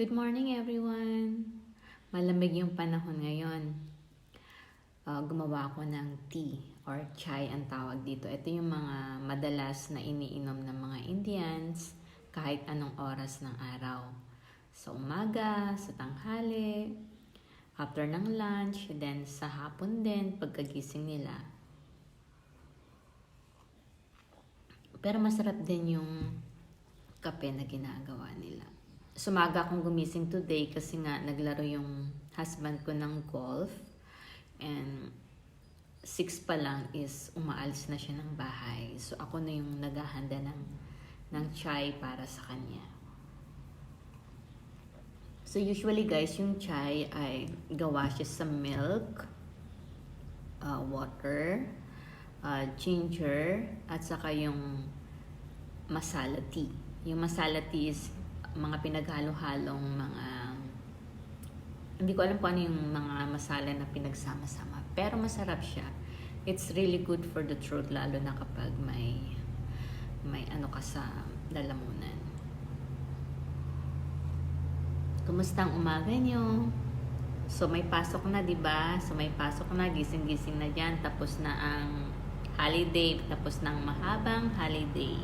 Good morning everyone! Malamig yung panahon ngayon. Uh, gumawa ako ng tea or chai ang tawag dito. Ito yung mga madalas na iniinom ng mga Indians kahit anong oras ng araw. Sa umaga, sa tanghali, after ng lunch, then sa hapon din, pagkagising nila. Pero masarap din yung kape na ginagawa nila. Sumaga akong gumising today kasi nga naglaro yung husband ko ng golf. And 6 pa lang is umaalis na siya ng bahay. So ako na yung naghahanda ng, ng chai para sa kanya. So usually guys, yung chai ay gawa siya sa milk, uh, water, uh, ginger, at saka yung masala tea. Yung masala tea is mga pinaghalo-halong mga hindi ko alam kung ano yung mga masala na pinagsama-sama. Pero masarap siya. It's really good for the throat lalo na kapag may may ano ka sa lalamunan. Kumusta ang umaga niyo? So may pasok na, 'di ba? So may pasok na, gising-gising na diyan, tapos na ang holiday, tapos ng mahabang holiday.